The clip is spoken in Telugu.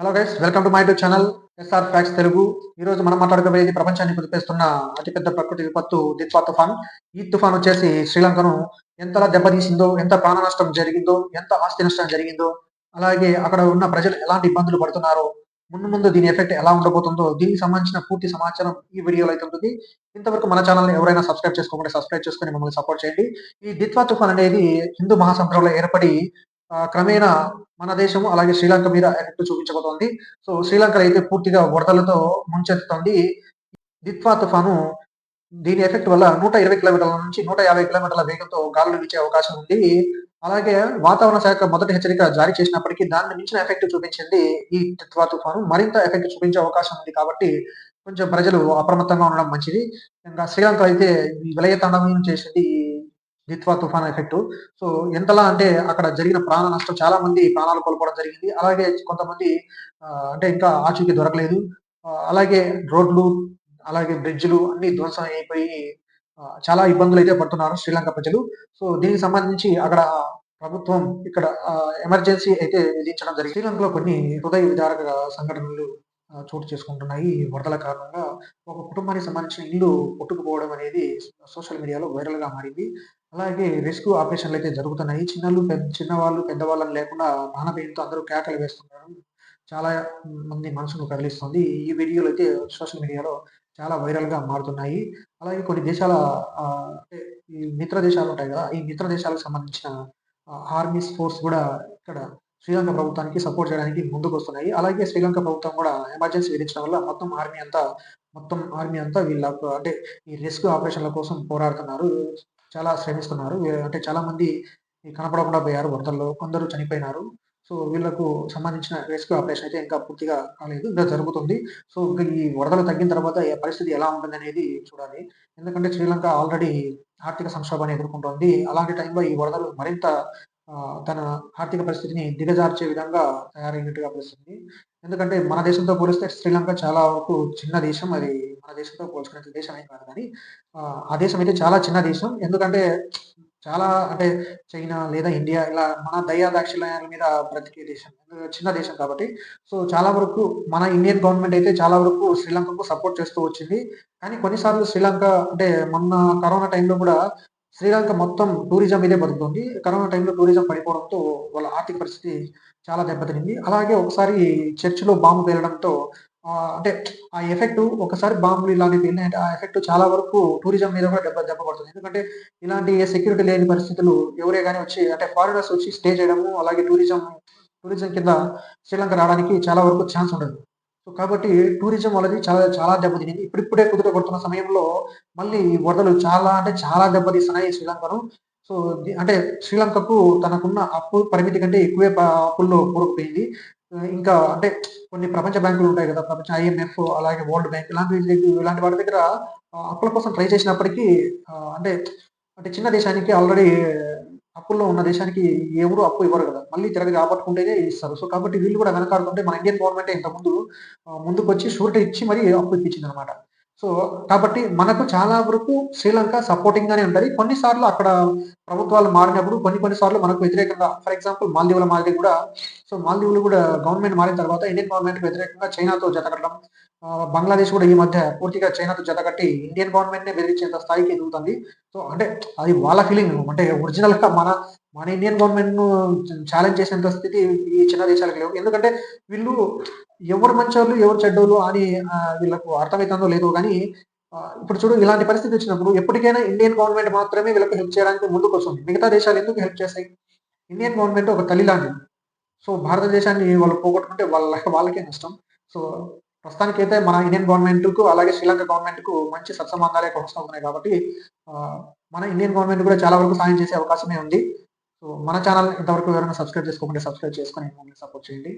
Hello guys welcome to my YouTube channel SR facts Telugu ఈ రోజు మనం మాట్లాడుకోబోయేది ప్రపంచాన్ని కుదిపేస్తున్న అతిపెద్ద ప్రకృతి విపత్తు దిత్వా తుఫాన్. ఈ తుఫాన్ వచ్చేసి శ్రీలంకను ఎంతలా దెబ్బతీసిందో ఎంత ప్రాణ నష్టం జరిగిందో ఎంత ఆస్తి నష్టం జరిగిందో అలాగే అక్కడ ఉన్న ప్రజలు ఎలాంటి ఇబ్బందులు పడుతున్నారో ముందు ముందు దీని ఎఫెక్ట్ ఎలా ఉండబోతుందో దీనికి సంబంధించిన పూర్తి సమాచారం ఈ వీడియోలో అయితే ఉంటుంది. ఇంతవరకు మన ఛానల్ ఎవరైనా సబ్స్క్రైబ్ చేసుకోకుండా సబ్స్క్రైబ్ చేసుకుని మమ్మల్ని సపోర్ట్ చేయండి. ఈ దిత్వా తుఫాన్ అనేది హిందూ మహాసముద్రంలో ఏర్పడి క్రమేణా మన దేశం అలాగే శ్రీలంక మీద ఎఫెక్ట్ చూపించబోతోంది. సో శ్రీలంక అయితే పూర్తిగా వరదలతో ముంచెత్తుతోంది. దిత్వా తుఫాను దీని ఎఫెక్ట్ వల్ల నూట ఇరవై కిలోమీటర్ల నుంచి నూట యాభై కిలోమీటర్ల వేగంతో గాలులు వీచే అవకాశం ఉంది. అలాగే వాతావరణ శాఖ మొదటి హెచ్చరిక జారీ చేసినప్పటికీ దాన్ని మించిన ఎఫెక్ట్ చూపించింది ఈ దిత్వా తుఫాను. మరింత ఎఫెక్ట్ చూపించే అవకాశం ఉంది కాబట్టి కొంచెం ప్రజలు అప్రమత్తంగా ఉండడం మంచిది. ఇంకా శ్రీలంక అయితే విలయతాండం విలయ చేసింది. నిత్వా తుఫాన్ ఎఫెక్ట్. సో ఎంతలా అంటే అక్కడ జరిగిన ప్రాణ నష్టం చాలా మంది ప్రాణాలు కోల్పోవడం జరిగింది. అలాగే కొంతమంది అంటే ఇంకా ఆచూకీ దొరకలేదు. అలాగే రోడ్లు అలాగే బ్రిడ్జ్లు అన్ని ధ్వంసం అయిపోయి చాలా ఇబ్బందులు అయితే పడుతున్నారు శ్రీలంక ప్రజలు. సో దీనికి సంబంధించి అక్కడ ప్రభుత్వం ఇక్కడ ఎమర్జెన్సీ అయితే విధించడం జరిగింది. శ్రీలంకలో కొన్ని హృదయ విదారక సంఘటనలు చోటు చేసుకుంటున్నాయి. ఈ వరదల కారణంగా ఒక కుటుంబానికి సంబంధించిన ఇల్లు కొట్టుకుపోవడం అనేది సోషల్ మీడియాలో వైరల్గా మారింది. అలాగే రెస్క్యూ ఆపరేషన్లు అయితే జరుగుతున్నాయి. చిన్నలు పెద్ద చిన్నవాళ్ళు పెద్దవాళ్ళని లేకుండా ప్రాణభయంతో అందరూ కేకలు వేస్తున్నారు. చాలా మంది మనసును కదిలిస్తుంది. ఈ వీడియోలు అయితే సోషల్ మీడియాలో చాలా వైరల్గా మారుతున్నాయి. అలాగే కొన్ని దేశాల అంటే ఈ మిత్ర దేశాలు ఉంటాయి కదా ఈ మిత్ర దేశాలకు సంబంధించిన ఆర్మీస్ ఫోర్స్ కూడా ఇక్కడ శ్రీలంక ప్రభుత్వానికి సపోర్ట్ చేయడానికి ముందుకు వస్తున్నాయి. అలాగే శ్రీలంక ప్రభుత్వం కూడా ఎమర్జెన్సీ విధించడం వల్ల మొత్తం ఆర్మీ అంతా మొత్తం ఆర్మీ అంతా వీళ్ళ అంటే ఈ రెస్క్యూ ఆపరేషన్ల కోసం పోరాడుతున్నారు. చాలా శ్రమిస్తున్నారు. అంటే చాలా మంది కనపడకుండా పోయారు వరదల్లో. కొందరు చనిపోయినారు. సో వీళ్ళకు సంబంధించిన రెస్క్యూ ఆపరేషన్ అయితే ఇంకా పూర్తిగా కాలేదు. ఇంకా జరుగుతుంది. సో ఇంకా ఈ వరదలు తగ్గిన తర్వాత పరిస్థితి ఎలా ఉంటుంది అనేది చూడాలి. ఎందుకంటే శ్రీలంక ఆల్రెడీ ఆర్థిక సంక్షోభాన్ని ఎదుర్కొంటోంది. అలాంటి టైంలో ఈ వరదలు మరింత తన ఆర్థిక పరిస్థితిని దిగజార్చే విధంగా తయారైనట్టుగా అనిపిస్తుంది ఎందుకంటే మన దేశంతో పోలిస్తే శ్రీలంక చాలా వరకు చిన్న దేశం. అది మన దేశంతో పోల్చుకునే దేశం ఏం కాదు కానీ ఆ, దేశం అయితే చాలా చిన్న దేశం. ఎందుకంటే చాలా అంటే చైనా లేదా ఇండియా ఇలా మన దయా దాక్షిణ్యాల మీద బ్రతికే దేశం చిన్న దేశం కాబట్టి. సో చాలా వరకు మన ఇండియన్ గవర్నమెంట్ అయితే చాలా వరకు శ్రీలంకకు సపోర్ట్ చేస్తూ వచ్చింది. కానీ కొన్నిసార్లు శ్రీలంక అంటే మొన్న కరోనా టైంలో కూడా శ్రీలంక మొత్తం టూరిజం మీదే బతుకుతుంది కరోనా టైంలో టూరిజం పడిపోవడంతో వాళ్ళ ఆర్థిక పరిస్థితి చాలా దెబ్బతినింది. అలాగే ఒకసారి చర్చిలో బాంబు పేలడంతో అంటే ఆ ఎఫెక్ట్ ఒకసారి బాంబులు ఇలాంటివి పేలినాయంటే ఆ ఎఫెక్ట్ చాలా వరకు టూరిజం మీద కూడా దెబ్బ దెబ్బ పడుతుంది ఎందుకంటే ఇలాంటి సెక్యూరిటీ లేని పరిస్థితులు ఎవరే కానీ వచ్చి అంటే ఫారినర్స్ వచ్చి స్టే చేయడము అలాగే టూరిజం టూరిజం కింద శ్రీలంక రావడానికి చాలా వరకు ఛాన్స్ ఉండదు. కాబట్టి టూరిజం వాళ్ళది చాలా చాలా దెబ్బతినింది. ఇప్పుడిప్పుడే కుదుట కొడుతున్న సమయంలో మళ్ళీ వరదలు చాలా అంటే చాలా దెబ్బతీస్తున్నాయి శ్రీలంకను. సో అంటే శ్రీలంకకు తనకున్న అప్పు పరిమితి కంటే ఎక్కువే అప్పుల్లో కూరుకుపోయింది ఇంకా అంటే కొన్ని ప్రపంచ బ్యాంకులు ఉంటాయి కదా ప్రపంచ ఐఎంఎఫ్ అలాగే వరల్డ్ బ్యాంక్ ఇలాంటి ఇలాంటి వాటి దగ్గర అప్పుల కోసం ట్రై చేసినప్పటికీ అంటే అంటే చిన్న దేశానికి ఆల్రెడీ అప్పుల్లో ఉన్న దేశానికి ఎవరు అప్పు ఇవ్వరు కదా. మళ్ళీ తిరగ రాబట్టుకుంటేనే ఇస్తారు. సో కాబట్టి వీళ్ళు కూడా వెనకాడుతుంటే మన ఇండియన్ గవర్నమెంట్ ఇంతకుముందు ముందుకు వచ్చి షూరిటీ ఇచ్చి మరీ అప్పు ఇప్పించింది అనమాట సో కాబట్టి మనకు చాలా వరకు శ్రీలంక సపోర్టింగ్ గానే ఉంటుంది. కొన్నిసార్లు అక్కడ ప్రభుత్వాలు మారినప్పుడు కొన్ని కొన్ని సార్లు మనకు వ్యతిరేకంగా ఫర్ ఎగ్జాంపుల్ మాల్దీవుల మాదిరి కూడా సో మాల్దీవులు కూడా గవర్నమెంట్ మారిన తర్వాత ఇండియన్ గవర్నమెంట్ వ్యతిరేకంగా చైనాతో జతకట్టడం బంగ్లాదేశ్ కూడా ఈ మధ్య పూర్తిగా చైనాతో జతకట్టి ఇండియన్ గవర్నమెంట్ నే బెదిరించేంత స్థాయికి ఎదుగుతుంది. సో అంటే అది వాళ్ళ ఫీలింగ్ అంటే ఒరిజినల్గా మన మన ఇండియన్ గవర్నమెంట్ను ఛాలెంజ్ చేసేంత స్థితి ఈ చిన్న దేశాలకు లేవు. ఎందుకంటే వీళ్ళు ఎవరు మంచోళ్ళు ఎవరు చెడ్డోళ్ళు అని వీళ్ళకు అర్థమవుతుందో లేదో కానీ ఇప్పుడు చూడు ఇలాంటి పరిస్థితి వచ్చినప్పుడు ఎప్పటికైనా ఇండియన్ గవర్నమెంట్ మాత్రమే వీళ్ళకి హెల్ప్ చేయడానికి ముందుకు వస్తుంది. మిగతా దేశాలు ఎందుకు హెల్ప్ చేస్తాయి? ఇండియన్ గవర్నమెంట్ ఒక తల్లి లాంటిది. సో భారతదేశాన్ని వాళ్ళు పోగొట్టుకుంటే వాళ్ళ వాళ్ళకే నష్టం. సో ప్రస్తుతానికైతే మన ఇండియన్ గవర్నమెంట్కు అలాగే శ్రీలంక గవర్నమెంట్కు మంచి సత్సంబంధాలే కొనసాగుతున్నాయి కాబట్టి మన ఇండియన్ గవర్నమెంట్ కూడా చాలా వరకు సాయం చేసే అవకాశమే ఉంది. సో మన ఛానల్ ఇంతవరకు ఎవరైనా సబ్స్క్రైబ్ చేసుకోకుండా సబ్స్క్రైబ్ చేసుకొని మమ్మల్ని సపోర్ట్ చేయండి.